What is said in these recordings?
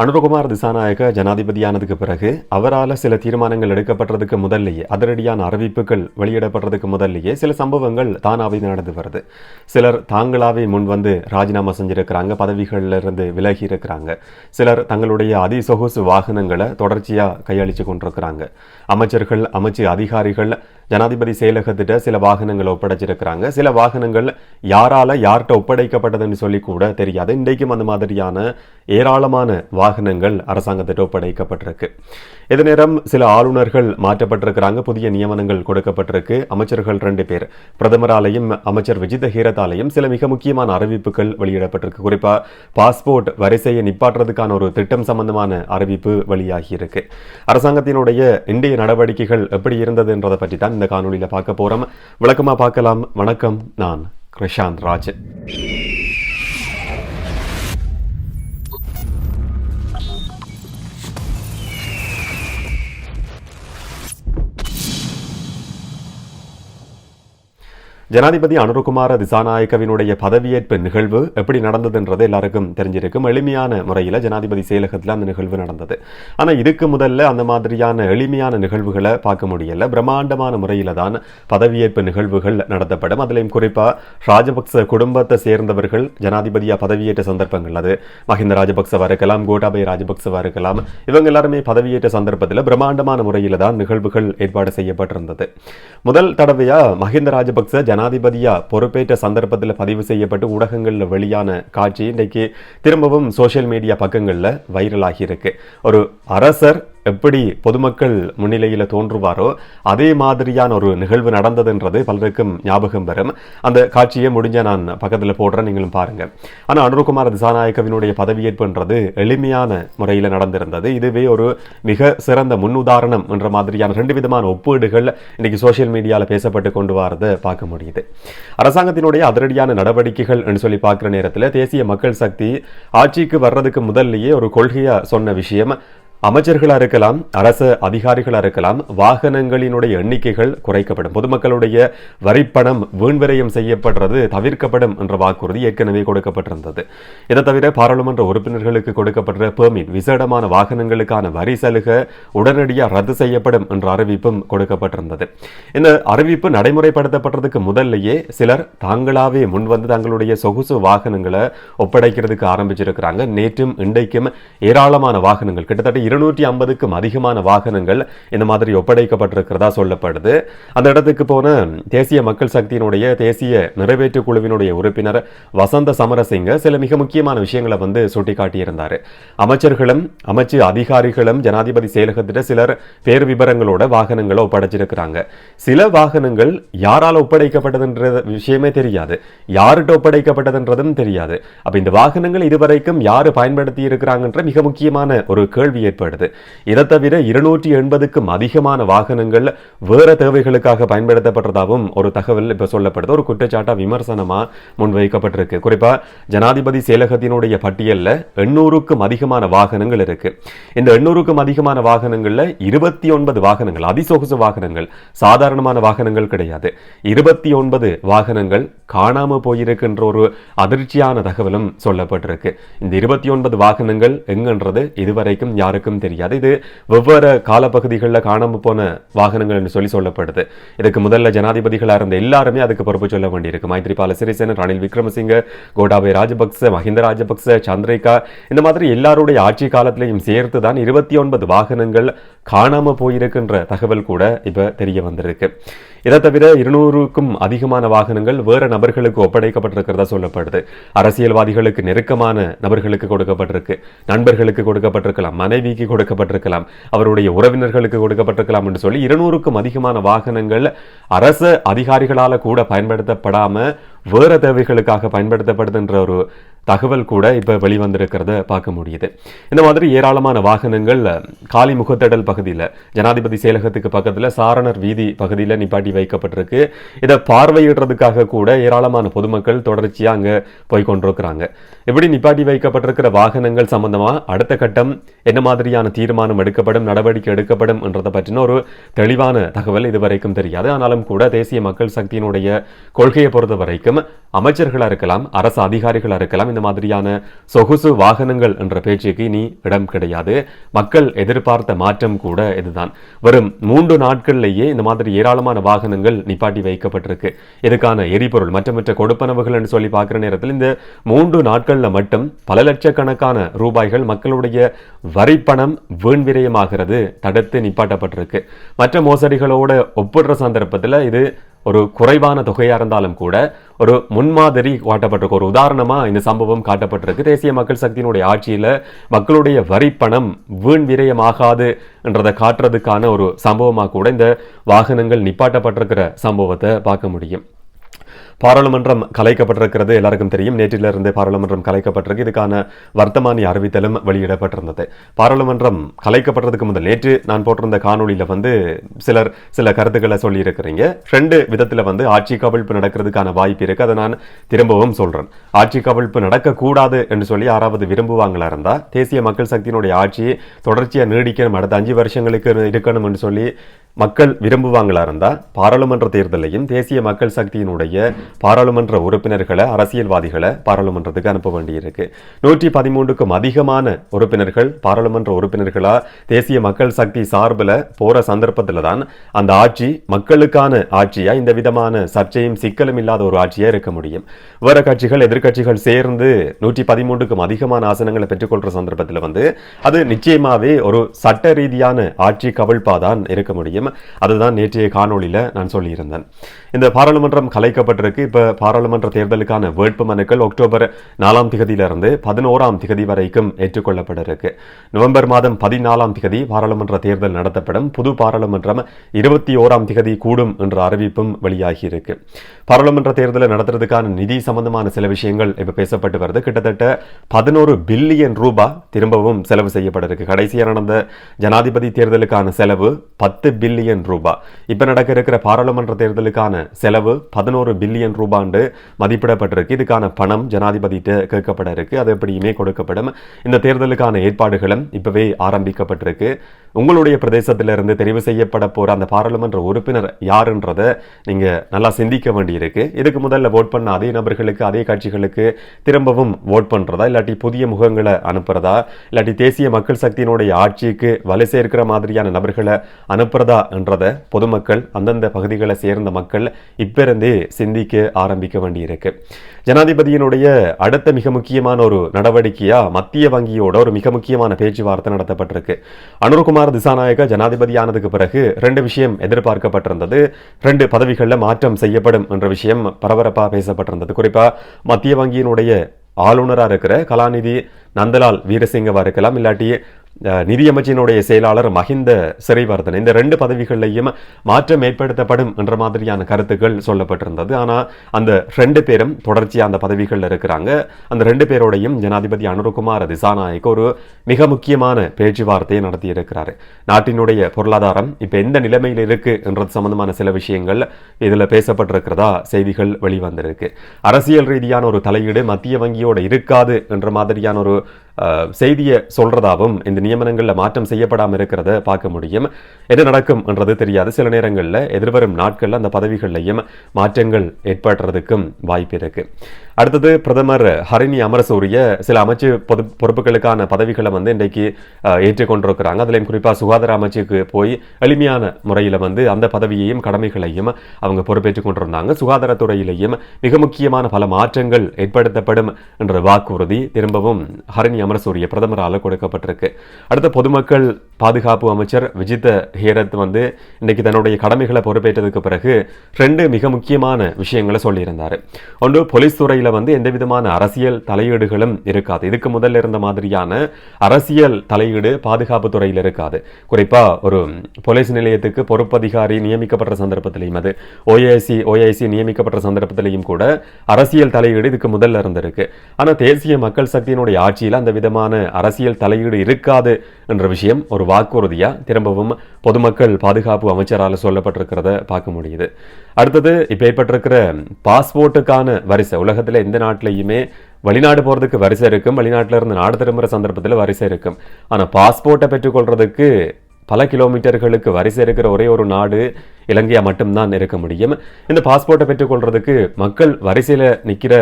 அனுரகுமார் திசாநாயக ஜனாதிபதியானதுக்கு பிறகு அவரால் சில தீர்மானங்கள் எடுக்கப்பட்டதுக்கு முதல்லையே அதிரடியான அறிவிப்புகள் வெளியிடப்படுறதுக்கு முதல்லையே சில சம்பவங்கள் தானாகவே நடந்து வருது. சிலர் தாங்களாவே முன் வந்து ராஜினாமா செஞ்சிருக்கிறாங்க பதவிகளிலிருந்து விலகி இருக்கிறாங்க. சிலர் தங்களுடைய அதிசொகுசு வாகனங்களை தொடர்ச்சியாக கையளித்து கொண்டிருக்கிறாங்க. அமைச்சர்கள் அமைச்சு அதிகாரிகள் ஜனாதிபதி செயலகத்திட்ட சில வாகனங்களை ஒப்படைச்சிருக்கிறாங்க. சில வாகனங்கள் யாரால யார்கிட்ட ஒப்படைக்கப்பட்டதுன்னு சொல்லி கூட தெரியாது. இன்றைக்கும் அந்த மாதிரியான ஏராளமான வாகனங்கள் அரசாங்கத்திட்ட ஒப்படைக்கப்பட்டிருக்கு. இதே நேரம் சில ஆளுநர்கள் மாற்றப்பட்டிருக்கிறாங்க. புதிய நியமனங்கள் கொடுக்கப்பட்டிருக்கு. அமைச்சர்கள் ரெண்டு பேர். பிரதமராலையும் அமைச்சர் விஜித ஹீரத்தாலையும் சில மிக முக்கியமான அறிவிப்புகள் வெளியிடப்பட்டிருக்கு. குறிப்பாக பாஸ்போர்ட் வரிசையை நிப்பாட்டுறதுக்கான ஒரு திட்டம் சம்பந்தமான அறிவிப்பு வெளியாகி இருக்கு அரசாங்கத்தினுடைய இந்திய நடவடிக்கைகள் எப்படி இருந்ததுன்றதை பற்றி தான் இந்த காணொலியில பார்க்க போகிறோம் விளக்கமா பார்க்கலாம். வணக்கம் நான் கிருஷாந்த் ராஜ் ஜனாதிபதி அனுருகுமார திசாநாயக்கவினுடைய பதவியேற்பு நிகழ்வு எப்படி நடந்ததுன்றது எல்லாருக்கும் தெரிஞ்சிருக்கும். எளிமையான முறையில் ஜனாதிபதி செயலகத்தில் அந்த நிகழ்வு நடந்தது. ஆனால் இதுக்கு முதல்ல அந்த மாதிரியான எளிமையான நிகழ்வுகளை பார்க்க முடியல. பிரம்மாண்டமான முறையில் தான் பதவியேற்பு நிகழ்வுகள் நடத்தப்படும். அதுலேயும் குறிப்பாக ராஜபக்ச குடும்பத்தை சேர்ந்தவர்கள் ஜனாதிபதியாக பதவியேற்ற சந்தர்ப்பங்கள் அது. மஹிந்த ராஜபக்சவாக இருக்கலாம் கோட்டாபய ராஜபக்சவாக இருக்கலாம். இவங்க எல்லாருமே பதவியேற்ற சந்தர்ப்பத்தில் பிரம்மாண்டமான முறையில் தான் நிகழ்வுகள் ஏற்பாடு செய்யப்பட்டிருந்தது. முதல் தடவையாக மஹிந்த ராஜபக்ச ஜனாதிபதியாக பொறுப்பேற்ற சந்தர்ப்பத்தில் பதிவு செய்யப்பட்டு ஊடகங்களில் வெளியான காட்சி இன்றைக்கு திரும்பவும் சோஷியல் மீடியா பக்கங்களில் வைரலாகியிருக்கு ஒரு அரசர் எப்படி பொதுமக்கள் முன்னிலையில் தோன்றுவாரோ அதே மாதிரியான ஒரு நிகழ்வு நடந்ததுன்றது பலருக்கும் ஞாபகம் வரும். அந்த காட்சியை முடிஞ்ச நான் பக்கத்தில் போடுறேன் நீங்களும் பாருங்க. ஆனால் அனுருகுமார் திசாநாயக்கவினுடைய பதவியேற்புன்றது எளிமையான முறையில் நடந்திருந்தது. இதுவே ஒரு மிக சிறந்த முன்னுதாரணம் என்ற மாதிரியான ரெண்டு விதமான ஒப்பீடுகள் இன்னைக்கு சோஷியல் மீடியாவில் பேசப்பட்டு கொண்டு வரதை பார்க்க முடியுது. அரசாங்கத்தினுடைய அதிரடியான நடவடிக்கைகள் என்று சொல்லி பார்க்குற நேரத்தில் தேசிய மக்கள் சக்தி ஆட்சிக்கு வர்றதுக்கு முதல்லையே ஒரு கொள்கையாக சொன்ன விஷயம் அமைச்சர்களாக இருக்கலாம் அரசு அதிகாரிகளாக இருக்கலாம் வாகனங்களினுடைய எண்ணிக்கைகள் குறைக்கப்படும். பொதுமக்களுடைய வரிப்பணம் வீண்விரயம் செய்யப்படுறது தவிர்க்கப்படும் என்ற வாக்குறுதி ஏற்கனவே கொடுக்கப்பட்டிருந்தது. இதை தவிர பாராளுமன்ற உறுப்பினர்களுக்கு கொடுக்கப்படுற பெர்மிட் விசேடமான வாகனங்களுக்கான வரி சலுகை உடனடியாக ரத்து செய்யப்படும் என்ற அறிவிப்பும் கொடுக்கப்பட்டிருந்தது. இந்த அறிவிப்பு நடைமுறைப்படுத்தப்படுறதுக்கு முதல்லையே சிலர் தாங்களாவே முன்வந்து தங்களுடைய சொகுசு வாகனங்களை ஒப்படைக்கிறதுக்கு ஆரம்பிச்சிருக்கிறாங்க. நேற்றும் இன்றைக்கும் ஏராளமான வாகனங்கள் கிட்டத்தட்ட இருநூற்றி ஐம்பதுக்கும் அதிகமான வாகனங்கள் இந்த மாதிரி ஒப்படைக்கப்பட்டிருக்கிறதா சொல்லப்படுது. அந்த இடத்துக்கு போன தேசிய மக்கள் சக்தியினுடைய தேசிய நிறைவேற்று குழுவினுடைய உறுப்பினர் வசந்த சமரசிங்க சில மிக முக்கியமான விஷயங்களை வந்து சுட்டிக்காட்டியிருந்தார். அமைச்சர்களும் அமைச்சு அதிகாரிகளும் ஜனாதிபதி செயலகத்திட்ட சிலர் பேர் விபரங்களோட வாகனங்களை ஒப்படைச்சிருக்கிறாங்க. சில வாகனங்கள் யாரால் ஒப்படைக்கப்பட்டதுன்ற விஷயமே தெரியாது. யார்கிட்ட ஒப்படைக்கப்பட்டதுன்றதும் தெரியாது. அப்ப இந்த வாகனங்கள் இதுவரைக்கும் யாரு பயன்படுத்தி இருக்கிறாங்கன்ற மிக முக்கியமான ஒரு கேள்வி ஏற்படுது இதை தவிர இருநூற்றி எண்பதுக்கும் அதிகமான வாகனங்கள் வேறு தேவைகளுக்காக பயன்படுத்தப்படுறதாகவும் ஒரு தகவல் இப்போ சொல்லப்படுது. ஒரு குற்றச்சாட்டாக விமர்சனமாக முன்வைக்கப்பட்டிருக்கு. குறிப்பாக ஜனாதிபதி செயலகத்தினுடைய பட்டியலில் எண்ணூறுக்கும் அதிகமான வாகனங்கள் இருக்கு. இந்த எண்ணூறுக்கும் அதிகமான வாகனங்களில் இருபத்தி ஒன்பது வாகனங்கள் அதிசொகுசு வாகனங்கள் சாதாரணமான வாகனங்கள் கிடையாது. இருபத்தி ஒன்பது வாகனங்கள் காணாமல் போயிருக்கின்ற ஒரு அதிர்ச்சியான தகவலும் சொல்லப்பட்டிருக்கு. இந்த இருபத்தி ஒன்பது வாகனங்கள் எங்கன்றது? இதுவரைக்கும் யாருக்கு யாருக்கும் தெரியாது. இது வெவ்வேறு காலப்பகுதிகளில் காணாம போன வாகனங்கள் என்று சொல்லி சொல்லப்படுது. இதுக்கு முதல்ல ஜனாதிபதிகளாக இருந்த எல்லாருமே அதுக்கு பொறுப்பு சொல்ல வேண்டியிருக்கு. மைத்ரிபால சிறிசேன ரணில் விக்ரமசிங்க கோட்டாபய ராஜபக்ச மஹிந்த ராஜபக்ச சந்திரிகா இந்த மாதிரி எல்லாருடைய ஆட்சி காலத்திலையும் சேர்த்து தான் இருபத்தி ஒன்பது வாகனங்கள் காணாமல் போயிருக்கின்ற தகவல் கூட இப்ப தெரிய வந்திருக்கு. இதை தவிர இருநூறுக்கும் அதிகமான வாகனங்கள் வேற நபர்களுக்கு ஒப்படைக்கப்பட்டிருக்கிறதா சொல்லப்படுது. அரசியல்வாதிகளுக்கு நெருக்கமான நபர்களுக்கு கொடுக்கப்பட்டிருக்கு. நண்பர்களுக்கு கொடுக்கப்பட்டிருக்கலாம் மனைவிக்கு கொடுக்கப்பட்டிருக்கலாம் அவருடைய உறவினர்களுக்கு கொடுக்கப்பட்டிருக்கலாம் என்று சொல்லி இருநூறுக்கும் அதிகமான வாகனங்கள் அரசு அதிகாரிகளால் கூட பயன்படுத்தப்படாம வேற தேவைகளுக்காக பயன்படுத்தப்படுதுன்ற ஒரு தகவல் கூட இப்போ வெளிவந்திருக்கிறத பார்க்க முடியுது. இந்த மாதிரி ஏராளமான வாகனங்கள் காலி முகத்தடல் பகுதியில் ஜனாதிபதி செயலகத்துக்கு பக்கத்தில் சாரணர் வீதி பகுதியில் நிப்பாட்டி வைக்கப்பட்டிருக்கு. இதை பார்வையிடுறதுக்காக கூட ஏராளமான பொதுமக்கள் தொடர்ச்சியாக அங்கே போய் கொண்டிருக்கிறாங்க. எப்படி நிப்பாட்டி வைக்கப்பட்டிருக்கிற வாகனங்கள் சம்பந்தமாக அடுத்த கட்டம் என்ன மாதிரியான தீர்மானம் எடுக்கப்படும் நடவடிக்கை எடுக்கப்படும் என்றதை பற்றின ஒரு தெளிவான தகவல் இதுவரைக்கும் தெரியாது. ஆனாலும் கூட தேசிய மக்கள் சக்தியினுடைய கொள்கையை பொறுத்த வரைக்கும் அமைச்சர்களாக இருக்கலாம் அரசு அதிகாரிகளாக இருக்கலாம் இந்த மாதிரியான சொகுசு வாகனங்கள் என்ற பேச்சுக்கு இனி இடம் கிடையாது. மக்கள் எதிர்பார்த்த மாற்றம் கூட இதுதான். வரும் மூன்று நாட்கள்லேயே இந்த மாதிரி ஏராளமான வாகனங்கள் நிப்பாட்டி வைக்கப்பட்டிருக்கு. இதுக்கான எரிபொருள் மற்றமற்ற கொடுப்பனவுகள் என்று சொல்லி பார்க்குற நேரத்தில் இந்த மூன்று நாட்களில் மட்டும் பல லட்சக்கணக்கான ரூபாய்கள் மக்களுடைய வரிப்பணம் வீண் விரயமாகிறது தடுத்து நிப்பாட்டப்பட்டிருக்கு. மற்ற மோசடிகளோட ஒப்பிடுற சந்தர்ப்பத்தில் இது ஒரு குறைவான தொகையாக இருந்தாலும் கூட ஒரு முன்மாதிரி காட்டப்பட்டிருக்கு ஒரு உதாரணமாக இந்த சம்பவம் காட்டப்பட்டிருக்கு. தேசிய மக்கள் சக்தியினுடைய ஆட்சியில் மக்களுடைய வரிப்பணம் வீண் விரயமாகாது என்றதை காட்டுறதுக்கான ஒரு சம்பவமாக கூட இந்த வாகனங்கள் நிப்பாட்டப்பட்டிருக்கிற சம்பவத்தை பார்க்க முடியும். பாராளுமன்றம் கலைக்கப்பட்டிருக்கிறது. எல்லாருக்கும் தெரியும். நேற்றிலிருந்து பாராளுமன்றம் கலைக்கப்பட்டிருக்கு. இதுக்கான வர்த்தமானி அறிவித்தலும் வெளியிடப்பட்டிருந்தது. பாராளுமன்றம் கலைக்கப்பட்டதுக்கு முதல் நேற்று நான் போட்டிருந்த காணொலியில் வந்து சிலர் சில கருத்துக்களை சொல்லியிருக்கிறீங்க. ரெண்டு விதத்தில் வந்து ஆட்சி கவிழ்ப்பு நடக்கிறதுக்கான வாய்ப்பு இருக்கு. அதை நான் திரும்பவும் சொல்கிறேன் ஆட்சி கவிழ்ப்பு நடக்கக்கூடாது என்று சொல்லி யாராவது விரும்புவாங்களா இருந்தால் தேசிய மக்கள் சக்தியினுடைய ஆட்சியை தொடர்ச்சியாக நீடிக்கணும். அடுத்த அஞ்சு வருஷங்களுக்கு இருக்கணும் என்று சொல்லி மக்கள் விரும்புவாங்களா இருந்தா பாராளுமன்ற தேர்தலையும் தேசிய மக்கள் சக்தியினுடைய பாராளுமன்ற உறுப்பினர்களை அரசியல்வாதிகளை பாராளுமன்றத்துக்கு அனுப்ப வேண்டியிருக்கு. நூற்றி பதிமூன்றுக்கும் அதிகமான உறுப்பினர்கள் பாராளுமன்ற உறுப்பினர்களா தேசிய மக்கள் சக்தி சார்பில் போற சந்தர்ப்பத்தில் தான் அந்த ஆட்சி மக்களுக்கான ஆட்சியா இந்த விதமான சர்ச்சையும் சிக்கலும் இல்லாத ஒரு ஆட்சியா இருக்க முடியும். வேற கட்சிகள் எதிர்க்கட்சிகள் சேர்ந்து நூற்றி பதிமூன்றுக்கும் அதிகமான ஆசனங்களை பெற்றுக்கொள்ற சந்தர்ப்பத்தில் வந்து அது நிச்சயமாவே ஒரு சட்ட ரீதியான ஆட்சி கவிழ்ப்பாதான் இருக்க முடியும். அதுதான் நேற்றைய காணொளியில நான் சொல்லியிருந்தேன். இந்த பாராளுமன்றம் கலைக்கப்பட்டிருக்கு. இப்போ பாராளுமன்ற தேர்தலுக்கான வேட்பு மனுக்கள் அக்டோபர் நாலாம் திகதியிலிருந்து பதினோராம் திகதி வரைக்கும் ஏற்றுக்கொள்ளப்பட இருக்கு நவம்பர் மாதம் பதினாலாம் திகதி பாராளுமன்ற தேர்தல் நடத்தப்படும். புது பாராளுமன்றம் இருபத்தி ஓராம் திகதி கூடும் என்ற அறிவிப்பும் வெளியாகியிருக்கு. பாராளுமன்ற தேர்தலை நடத்துறதுக்கான நிதி சம்பந்தமான சில விஷயங்கள் இப்போ பேசப்பட்டு வருது. கிட்டத்தட்ட பதினோரு பில்லியன் ரூபாய் திரும்பவும் செலவு செய்யப்பட இருக்கு கடைசியாக நடந்த ஜனாதிபதி தேர்தலுக்கான செலவு பத்து பில்லியன் ரூபாய் இப்போ நடக்க இருக்கிற பாராளுமன்ற தேர்தலுக்கான செலவு பதினோரு பில்லியன் ரூபாண்டு மதிப்பிடப்பட்டிருக்கு. இதுக்கான பணம் ஜனாதிபதிட்டு கேட்கப்பட இருக்கு. அது எப்படியுமே கொடுக்கப்படும். இந்த தேர்தலுக்கான ஏற்பாடுகளும் இப்பவே ஆரம்பிக்கப்பட்டிருக்கு. உங்களுடைய பிரதேசத்திலிருந்து தெரிவு செய்யப்பட போற அந்த பாராளுமன்ற உறுப்பினர் யாருன்றதை நீங்க நல்லா சிந்திக்க வேண்டியிருக்கு. இதுக்கு முதல்ல ஓட் பண்ண அதே நபர்களுக்கு அதே கட்சிகளுக்கு திரும்பவும் ஓட் பண்றதா? இல்லாட்டி புதிய முகங்களை அனுப்புறதா? இல்லாட்டி தேசிய மக்கள் சக்தியினுடைய ஆட்சிக்கு வலு சேர்க்கிற மாதிரியான நபர்களை அனுப்புறதா? என்றதை பொதுமக்கள் அந்தந்த பகுதிகளை சேர்ந்த மக்கள் இப்பிருந்தே சிந்திக்க ஆரம்பிக்க வேண்டியிருக்கு. ஜனாதிபதியினுடைய அடுத்த மிக முக்கியமான ஒரு நடவடிக்கையா மத்திய வங்கியோட ஒரு மிக முக்கியமான பேச்சுவார்த்தை நடத்தப்பட்டிருக்கு. அனுர்குமார் திசாநாயக ஜனாதிபதியானதுக்கு பிறகு ரெண்டு விஷயம் எதிர்பார்க்கப்பட்டிருந்தது. ரெண்டு பதவிகளில் மாற்றம் செய்யப்படும் என்ற விஷயம் பரபரப்பாக பேசப்பட்டிருந்தது. குறிப்பாக மத்திய வங்கியினுடைய ஆளுநராக இருக்கிற கலாநிதி நந்தலால் வீரசிங்கவா இருக்கலாம் இல்லாட்டி நிதியமைச்சினுடைய செயலாளர் மஹிந்த சிறைவர்தன். இந்த ரெண்டு பதவிகளையும் மாற்றம் ஏற்படுத்தப்படும் என்ற மாதிரியான கருத்துக்கள் சொல்லப்பட்டிருந்தது. ஆனால் அந்த ரெண்டு பேரும் தொடர்ச்சியாக அந்த பதவிகள்ல இருக்கிறாங்க. அந்த ரெண்டு பேரோடையும் ஜனாதிபதி அனுருகுமார் திசாநாயக் ஒரு மிக முக்கியமான பேச்சுவார்த்தையை நடத்தியிருக்கிறார். நாட்டினுடைய பொருளாதாரம் இப்ப எந்த நிலைமையில் இருக்கு என்றது சம்பந்தமான சில விஷயங்கள் இதுல பேசப்பட்டிருக்கிறதா செய்திகள் வெளிவந்திருக்கு. அரசியல் ரீதியான ஒரு தலையீடு மத்திய வங்கியோட இருக்காது என்ற மாதிரியான ஒரு செய்தியை சொல்றதாவும் இந்த நியமனங்களில் மாற்றம் செய்யப்படாமல் இருக்கிறத பார்க்க முடியும். எது நடக்கும் என்றது தெரியாது. சில நேரங்களில் எதிர்வரும் நாட்களில் அந்த பதவிகள்லையும் மாற்றங்கள் ஏற்படுறதுக்கும் வாய்ப்பு இருக்கு. அடுத்தது பிரதமர் ஹரிணி அமரசூரிய சில அமைச்சு பொது பொறுப்புகளுக்கான பதவிகளை வந்து இன்றைக்கு ஏற்றுக்கொண்டிருக்கிறாங்க. அதுலயும் குறிப்பாக சுகாதார அமைச்சுக்கு போய் எளிமையான முறையில் வந்து அந்த பதவியையும் கடமைகளையும் அவங்க பொறுப்பேற்றுக் கொண்டிருந்தாங்க. சுகாதாரத்துறையிலையும் மிக முக்கியமான பல மாற்றங்கள் ஏற்படுத்தப்படும் என்ற வாக்குறுதி திரும்பவும் ஹரிணி அமரசூரிய பிரதமரால் கொடுக்கப்பட்டிருக்கு. அடுத்த பொதுமக்கள் பாதுகாப்பு அமைச்சர் விஜித ஹேரத் வந்து இன்னைக்கு தன்னுடைய கடமைகளை பொறுப்பேற்றதுக்கு பிறகு ரெண்டு மிக முக்கியமான விஷயங்களை சொல்லியிருந்தார். ஒன்று போலீஸ் துறையில் வந்து எந்த விதமான அரசியல் தலையீடுகளும் இருக்காது. இதுக்கு முதல்ல இருந்த மாதிரியான அரசியல் தலையீடு பாதுகாப்பு துறையில் இருக்காது. குறிப்பாக ஒரு போலீஸ் நிலையத்துக்கு பொறுப்பதிகாரி நியமிக்கப்பட்ட சந்தர்ப்பத்திலையும் அது ஓஏசி ஓஏசி நியமிக்கப்பட்ட சந்தர்ப்பத்திலையும் கூட அரசியல் தலையீடு இதுக்கு முதல்ல இருந்திருக்கு. ஆனால் தேசிய மக்கள் சக்தியினுடைய ஆட்சியில் அந்த விதமான அரசியல் தலையீடு இருக்காது என்ற விஷயம் ஒரு வாக்குறுதியா திரும்பவும் பொதுமக்கள் பாதுகாப்பு அமைச்சரால் சொல்லப்பட்டிருக்கிறத பார்க்க முடியுது. அடுத்தது இப்போ ஏற்பட்டிருக்கிற பாஸ்போர்ட்டுக்கான வரிசை உலகத்தில் எந்த நாட்டிலையுமே வெளிநாடு போறதுக்கு வரிசை இருக்கும். வெளிநாட்டில் இருந்து நாடு திரும்புகிற சந்தர்ப்பத்தில் வரிசை இருக்கும். ஆனால் பாஸ்போர்ட்டை பெற்றுக்கொள்றதுக்கு பல கிலோமீட்டர்களுக்கு வரிசை இருக்கிற ஒரே ஒரு நாடு இலங்கையா மட்டும்தான் இருக்க முடியும். இந்த பாஸ்போர்ட்டை பெற்றுக்கொள்றதுக்கு மக்கள் வரிசையில் நிற்கிற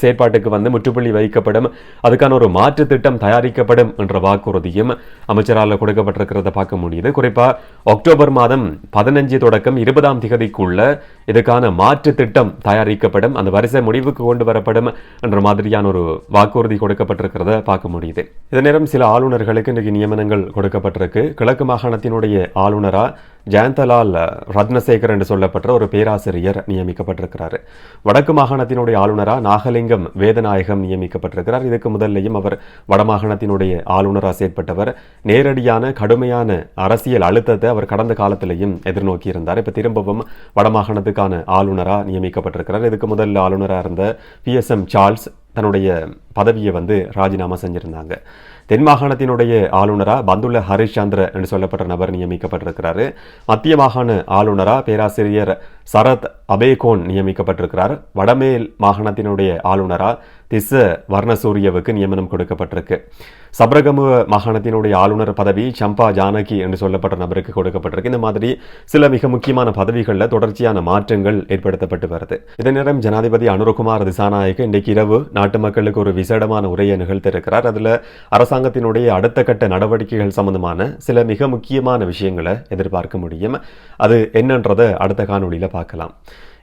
செயற்பாட்டுக்கு வந்து முற்றுப்புள்ளி வைக்கப்படும். அதுக்கான ஒரு மாற்று திட்டம் தயாரிக்கப்படும் என்ற வாக்குறுதியும் அமைச்சரால் கொடுக்கப்பட்டிருக்கிறத பார்க்க முடியுது. குறிப்பா அக்டோபர் மாதம் பதினஞ்சு தொடக்கம் இருபதாம் திகதிக்குள்ள இதுக்கான மாற்று திட்டம் தயாரிக்கப்படும். அந்த வரிசை முடிவுக்கு கொண்டு வரப்படும் என்ற மாதிரியான ஒரு வாக்குறுதி கொடுக்கப்பட்டிருக்கிறத பார்க்க முடியுது. இதே நேரம் சில ஆளுநர்களுக்கு இன்றைக்கு நியமனங்கள் கொடுக்கப்பட்டிருக்கு. கிழக்கு மாகாணத்தினுடைய ஆளுநரா ஜெயந்தலால் ரத்னசேகர் என்று சொல்லப்பட்ட ஒரு பேராசிரியர் நியமிக்கப்பட்டிருக்கிறார். வடக்கு மாகாணத்தினுடைய ஆளுநரா நாகலிங்கம் வேதநாயகம் நியமிக்கப்பட்டிருக்கிறார். இதுக்கு முதல்லையும் அவர் வடமாகாணத்தினுடைய ஆளுநராக செயற்பட்டவர். நேரடியான கடுமையான அரசியல் அழுத்தத்தை அவர் கடந்த காலத்திலையும் எதிர்நோக்கி இருந்தார் இப்போ திரும்பவும் வடமாகாணத்துக்கான ஆளுநராக நியமிக்கப்பட்டிருக்கிறார். இதுக்கு முதல்ல ஆளுநராக இருந்த பி எஸ் எம் சார்ல்ஸ் தன்னுடைய பதவியை வந்து ராஜினாமா செஞ்சிருந்தாங்க. தென் மாகாணத்தினுடைய ஆளுநரா பந்துள்ள ஹரிஷ் சந்திர என்று சொல்லப்பட்ட நபர் நியமிக்கப்பட்டிருக்கிறாரு. மத்திய மாகாண ஆளுநரா பேராசிரியர் சரத் அபேகோன் நியமிக்கப்பட்டிருக்கிறார். வடமேல் மாகாணத்தினுடைய ஆளுநரா திச வர்ணசூரியவுக்கு நியமனம் கொடுக்கப்பட்டிருக்கு. சபரகமு மாகாணத்தினுடைய ஆளுநர் பதவி சம்பா ஜானகி என்று சொல்லப்பட்ட நபருக்கு கொடுக்கப்பட்டிருக்கு. இந்த மாதிரி சில மிக முக்கியமான பதவிகளில் தொடர்ச்சியான மாற்றங்கள் ஏற்படுத்தப்பட்டு வருது. இதே நேரம் ஜனாதிபதி அனுரகுமார் திசாநாயக்க இன்றைக்கு இரவு நாட்டு மக்களுக்கு ஒரு விசேடமான உரையை நிகழ்த்திருக்கிறார் அதில் அரசாங்கத்தினுடைய அடுத்த கட்ட நடவடிக்கைகள் சம்பந்தமான சில மிக முக்கியமான விஷயங்களை எதிர்பார்க்க முடியும். அது என்னன்றதை அடுத்த காணொலியில் பார்க்கலாம்.